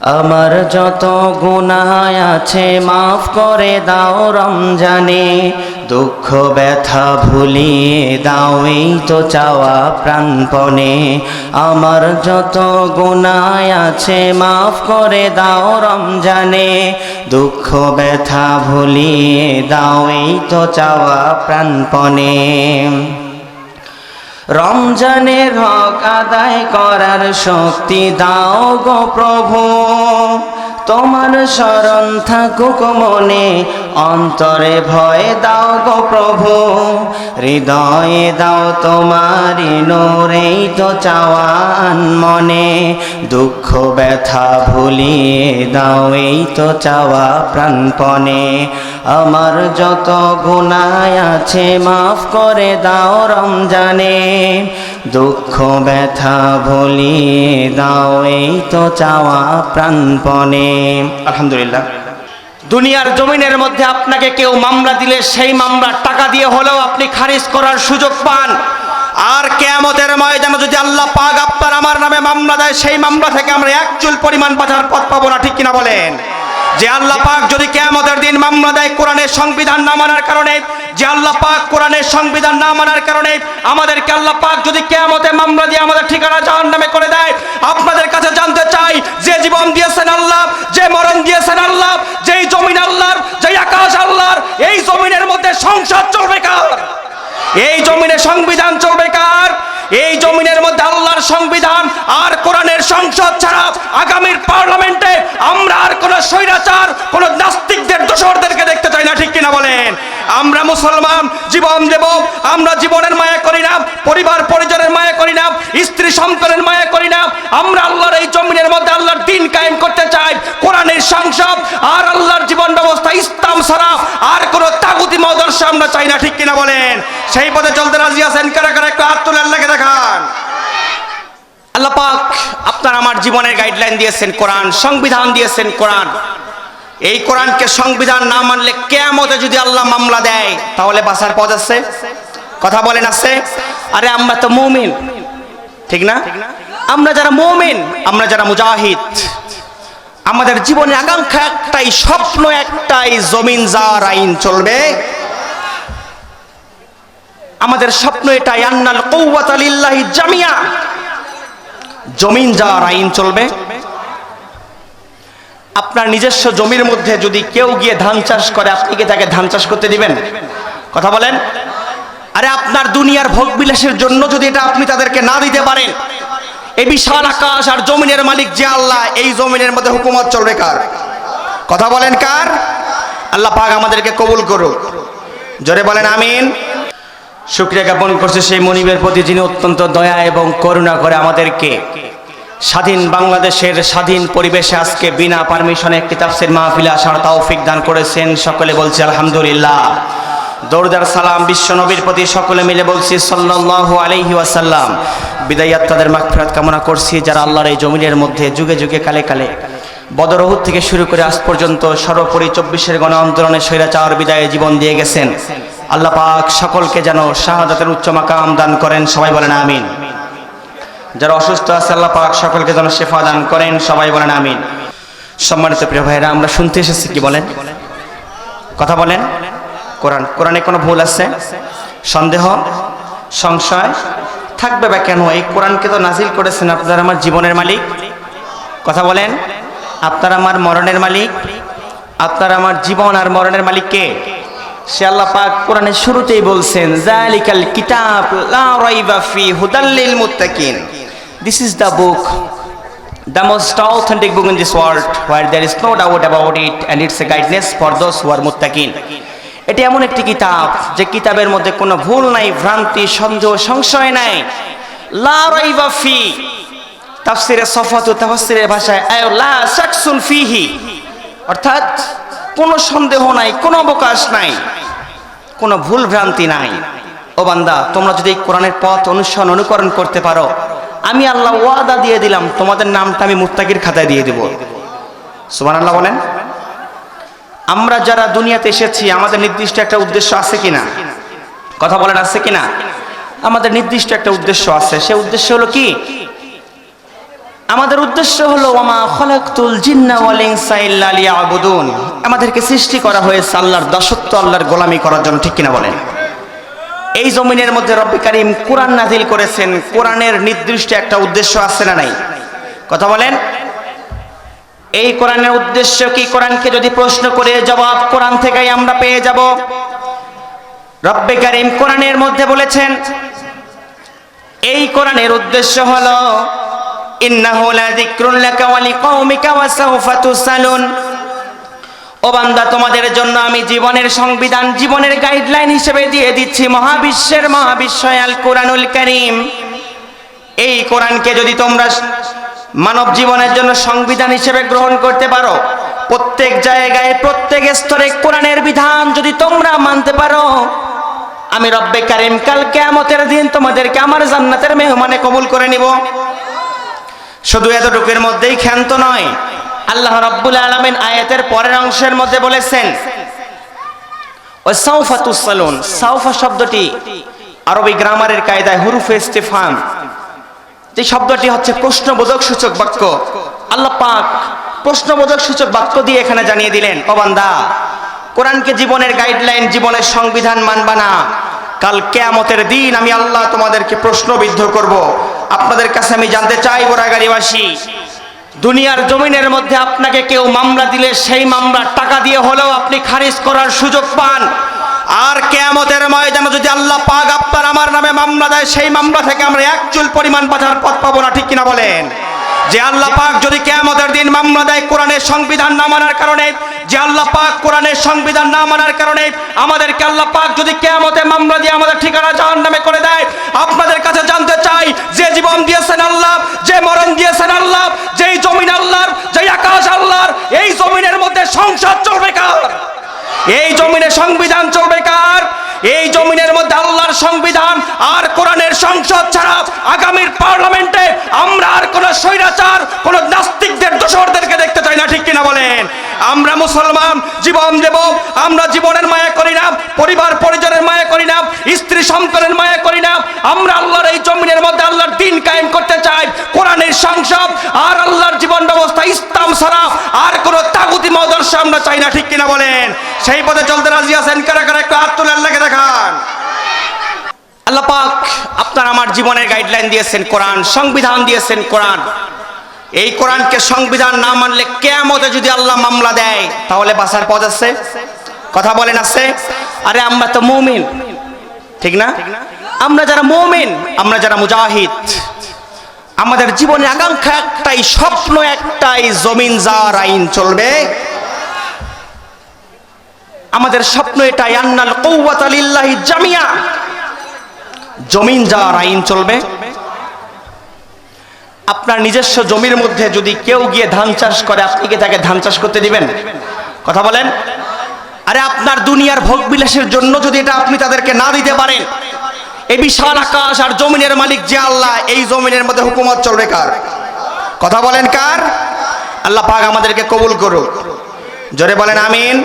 আমার যত গুনাহ আছে মাফ করে দাও রমজানে। দুঃখ, ব্যথা ভুলিয়ে দাও এই তো চাওয়া প্রাণপণে। আমার যত গুনাহ আছে মাফ করে দাও রমজানে। দুঃখ, ব্যথা ভুলিয়ে দাও এই তো চাওয়া প্রাণপণে। রমজানের হক আদায় করার শক্তি দাও গো প্রভু। তোমার শরণ থাকুক মনে, অন্তরে ভয় দাও গো প্রভু। হৃদয়ে দাও তোমারি নোরেই তো চাওয়ান মনে। দুঃখ, ব্যথা ভুলিয়ে দাও, এই তো চাওয়া প্রাণপণে। আমার যত গুনায় আছে, মাফ করে দাও রমজানে। দুঃখ, ব্যথা ভুলিয়ে দাও, এই তো চাওয়া প্রাণপণে। আলহামদুলিল্লাহ। দুনিয়ার জমিনের মধ্যে আপনাকে কেউ মামলা দিলে, সেই মামলার টাকা দিয়ে হলেও আপনি খারিজ করার সুযোগ পান। আর কেয়ামতের ময়দানে যদি আল্লাহ পাক আপনার আমার নামে মামলা দেয়, সেই মামলা থেকে আমরা এক চুল পরিমাণ বাঁচার পথ পাবো না, ঠিক কিনা বলেন? যে আল্লাহ পাক যদি কেয়ামতের দিন মামলা দেয় কোরআনের সংবিধান না মানার কারণে, যে আল্লাহ পাক কোরআনের সংবিধান না মানার কারণে, আমাদেরকে আল্লাহ পাক যদি কেয়ামতে মামলা দিয়ে আমাদের ঠিকানা জাহান নামে করে দেয়, আপনাদের কাছে জানতে চাই, যে জীবন দিয়েছেন আল্লাহ, যে মরণ দিয়েছেন আল্লাহ, যেই জমিন আল্লাহর, যেই আকাশ আল্লাহর, এই জমিনের মধ্যে সংসার চলবে কার? এই জমিনে সংবিধান চলবে কার? এই জমিনের মধ্যে আল্লাহর সংবিধান আর কোরআনের সংসদ ছাড়া আগামীর পার্লামেন্টে আমরা আর কোন স্বৈরাচার, কোন নাস্তিকদের, দোষরদেরকে দেখতে চাই না, ঠিক কিনা বলেন? আমরা মুসলমান, জীবন দেব, আমরা জীবনের মায়া করি না, পরিবার পরিজনের মায়া করি না, স্ত্রী সন্তানের মায়া করি না, আমরা আল্লাহর এই জমিনের মধ্যে আল্লাহর দিন করতে চাই, কোরআনের সংসদ আর আল্লাহর জীবন ব্যবস্থা ইসলাম ছাড়া আর কোনো তাগুতি মদর্শ আমরা চাই না, ঠিক কিনা বলেন? সেই পথে চলতে রাজি আছেন? কারা কারা? একটু হাত আল্লাহকে দেখান। আল্লাহ পাক আপনার আমার জীবনের গাইডলাইন দিয়েছেন কোরআন, সংবিধান দিয়েছেন কোরআন। এই কোরআনকে সংবিধান না মানলে কেয়ামতে যদি আল্লাহ মামলা দেয়, তাহলে বাসার পথ আছে? কথা বলেন আছে? আরে আমরা তো মৌমিন। ঠিক না? আমরা যারা মৌমিন, আমরা যারা মুজাহিদ। আমাদের জীবনে আকাঙ্ক্ষা একটাই, স্বপ্ন একটাই, জমিন যার আইন চলবে। আমাদের স্বপ্ন এটাই, আন্নাল কৌয়াত আলিল্লাহি জামিয়া। জমিন যার আইন চলবে। আপনার নিজস্ব জমির মধ্যে যদি কেউ গিয়ে ধান চাষ করে, আপনি কি তাকে ধান চাষ করতে দিবেন? কথা বলেন? আরে আপনার দুনিয়ার ভোগ বিলাসের জন্য যদি এটা আপনি তাদেরকে না দিতে পারেন এই বিশাল আকাশ আর জমিনের মালিক যে আল্লাহ, এই জমিনের মধ্যে হুকুমত চলবে কার? কথা বলেন কার? আল্লাহ পাক আমাদেরকে কবুল করুক। জোরে বলেন আমিন। শুক্রিয়া জ্ঞাপন করছে সেই মনিবের প্রতি যিনি অত্যন্ত দয়া এবং করুণা করে আমাদেরকে। স্বাধীন বাংলাদেশের স্বাধীন পরিবেশে আজকে বিনা পারমিশনে একটি তাফসির মাহফিলে আসার তৌফিক দান করেছেন। সকলে বলছে আলহামদুলিল্লাহ। দৌড়দার সালাম বিশ্ব নবীর প্রতি সকলে মিলে বলছি সাল্লাল্লাহু আলাইহি ওয়াসাল্লাম। বিদায়াত তাদের মাগফিরাত কামনা করছি, যারা আল্লাহর এই জমিনের মধ্যে যুগে যুগে কালে কালে বদরহুদ থেকে শুরু করে আজ পর্যন্ত সর্বোপরি চব্বিশের গণ আন্দোলনে স্বৈরাচার বিদায়ে জীবন দিয়ে গেছেন। আল্লাহ পাক সকলকে যেন শাহাদাতের উচ্চ মাকাম দান করেন, সবাই বলেন আমিন। যারা অসুস্থ আছে, আল্লাহ পাক সকলকে যেন শেফা দান করেন, সবাই বলেন আমিন। সম্মানিত প্রিয় ভাইরা আমরা শুনতে এসেছি, কি বলেন? কথা বলেন। কোরআন, কোরআনে কোনো ভুল আছে? সন্দেহ? সংশয়? থাকবে বা কেন? এই কোরআনকে তো নাজিল করেছেন আপনারা আমার জীবনের মালিক। কথা বলেন, আপনার আমার মরণের মালিক, আপনার আমার জীবন আর মরণের মালিক কে? সে আল্লাহ পাক কোরআনের শুরুতেই বলছেন, জালিকাল কিতাব লা রাইবা ফি হুদাল লিল মুত্তাকিন। This is the book the most authentic book in this world, where there is no doubt about it, and it's a guidance for those who are muttaqin. এটি এমন একটি কিতাব যে কিতাবের মধ্যে কোনো ভুল নাই, ভ্রান্তি, সন্দেহ, সংশয় নাই। লা রাইবা ফি। তাফসিরে সফাত তাফসিরের ভাষায় আয় লা শাকসুন ফিহি। অর্থাৎ কোনো সন্দেহ নাই, কোনো অবকাশ নাই, কোনো ভুল ভ্রান্তি নাই। ও বান্দা, তোমরা যদি কোরআনের পথ অনুসরণ, অনুকরণ করতে পারো, আমি আল্লাহ ওয়াদা দিয়ে দিলাম, তোমাদের নামটা আমি মুত্তাকির খাতায় দিয়ে দেব। সুবান আল্লাহ বলেন। আমরা যারা দুনিয়াতে এসেছি, আমাদের নির্দিষ্ট একটা উদ্দেশ্য আছে কিনা? কথা বলেন আছে কিনা? আমাদের নির্দিষ্ট একটা উদ্দেশ্য আছে। সে উদ্দেশ্য হলো কি? আমাদের উদ্দেশ্য হলো ওমা খলাকতুল জিন্না ওয়াল ইনসা ইল্লা লিয়াবুদুন। আমাদেরকে সৃষ্টি করা হয়েছে আল্লাহর দাসত্ব, আল্লাহর গোলামি করার জন্য। ঠিক কিনা বলেন? এই জমিনের মধ্যে রব্বি কারিম কোরআন নাজিল করেছেন। কোরআনের নির্দিষ্ট একটা উদ্দেশ্য আছে না নাই? কথা বলেন? এই কোরআনের উদ্দেশ্য কি? কোরআনকে যদি প্রশ্ন করে জবাব কোরআন থেকেই আমরা পেয়ে যাব। রব্বে কারিম কোরআনের মধ্যে বলেছেন, এই কোরআনের উদ্দেশ্য হলো, ইন্নাহু লাযিকরুন লাকা ওয়া লিকাওমিকা ওয়া সাওফা তুসালুন। ও বান্দা, তোমাদের জন্য আমি জীবনের সংবিধান, জীবনের গাইডলাইন হিসেবে দিয়ে দিচ্ছি মহাবিশ্বের মহাবিশ্বয়াল কোরআনুল করিম। এই কোরআনকে যদি তোমরা মানব জীবনের জন্য সংবিধান হিসেবে গ্রহণ করতে পারো। প্রত্যেক জায়গায়, প্রত্যেক স্তরে কোরআনের বিধান যদি তোমরা মানতে পারো, আমি রব্বে কারিম কাল কেয়ামতের দিন তোমাদেরকে আমার জান্নাতের মেহমানে কবুল করে নিব। শুধু এতটুকুর মধ্যেই ক্ষান্ত নয়, আল্লাহ রাব্বুল আলামিন আয়াতের পরের অংশের মধ্যে বলেছেন, ও সাউফা তুসালুন সাউফা শব্দটি আরবি গ্রামারের কায়দায় হুরুফে ইস্তিফাম যে শব্দটি হচ্ছে প্রশ্নবোধক সূচক বাক্য। আল্লাহ পাক প্রশ্নবোধক সূচক বাক্য দিয়ে এখানে জানিয়ে দিলেন, ও বান্দা, কোরআনকে জীবনের গাইডলাইন, জীবনের সংবিধান মানবা না। কাল কেয়ামতের দিন আমি আল্লাহ তোমাদেরকে প্রশ্নবিদ্ধ করব। আপনাদের কাছে আমি জানতে চাই বোরাগাড়িবাসী দুনিয়ার জমিনের মধ্যে আপনাকে কেউ মামলা দিলে সেই মামলা টাকা দিয়ে হলেও আপনি খারিজ করার সুযোগ পান। আর কেয়ামতের ময়দানে যদি আল্লাহ পাক আপনার আমার নামে মামলা দেয়, সেই মামলা থেকে আমরা এক চুল পরিমাণ বাঁচার পথ পাবো না, ঠিক কিনা বলেন? যে আল্লাহ পাক যদি কেয়ামতের দিন মামলা দেয় কোরআনের সংবিধান না মানার কারণে, যে আল্লাহ পাক কোরআনের সংবিধান না মানার কারণে, আমাদেরকে আল্লাহ পাক যদি কেয়ামতে মামলা দিয়ে আমাদের ঠিকানা জাহান নামে করে দেয়, আপনাদের কাছে জানতে চাই, যে জীবন দিয়েছেন আল্লাহ, যে মরণ দিয়েছেন আল্লাহ, যেই জমিন আল্লাহর, যেই আকাশ আল্লাহর, এই জমিনের মধ্যে সংসার চলবে এই জমিনে সংবিধান চলবে কার? এই জমিনের মধ্যে আল্লাহর সংবিধান আর কোরআনের সংসদ ছাড়া আগামীর পার্লামেন্টে আমরা আর কোন স্বৈরাচার, কোন নাস্তিকদের, দোষরদেরকে দেখতে চাই না, ঠিক কিনা বলেন? আমরা মুসলমান, জীবন দেব, আমরা জীবনের মায়া করি না, পরিবার, পরিজনের মায়া করি না, স্ত্রী সন্তানের মায়া করি না, আমরা আল্লাহর এই জমিনের মধ্যে আল্লাহর দিন কায়েম করতে চাই, কোরআনের সংসদ আর আল্লাহর জীবন ছাড়া আর কোন তাগুতি মদর্শ আমরা চাই না, ঠিক কিনা বলেন? সেই পথে চলতে রাজি আছেন কারা কারা? একটু দেখান। আল্লাহ পাক আপনার আমার জীবনের গাইডলাইন দিয়েছেন কোরআন, সংবিধান দিয়েছেন কোরআন। এই কোরআনকে সংবিধান না মানলে কেয়ামতে যদি আল্লাহ মামলা দেয়, তাহলে বাঁচার পথ আছে? কথা বলেন আছে? আরে আমরা তো মুমিন। ঠিক না? আমরা যারা মুমিন, আমরা যারা মুজাহিদ। আমাদের জীবনে আকাঙ্ক্ষা একটাই, স্বপ্ন একটাই, জমিন যাওয়ার আইন চলবে। আমাদের স্বপ্ন এটাই, আন্নাল কৌয়াত আলিল্লাহি জামিয়া। জমিন যাওয়ার আইন চলবে। আপনার নিজস্ব জমির মধ্যে যদি কেউ গিয়ে ধান চাষ করে, আপনি কি তাকে ধান চাষ করতে দিবেন? কথা বলেন? আরে আপনার দুনিয়ার ভোগ বিলাসের জন্য যদি এটা আপনি তাদেরকে না দিতে পারেন এই বিশাল আকাশ আর জমিনের মালিক যে আল্লাহ, এই জমিনের মধ্যে হুকুমত চলবে কার? কথা বলেন কার? আল্লাহ পাক আমাদেরকে কবুল করুক। জোরে বলেন আমিন।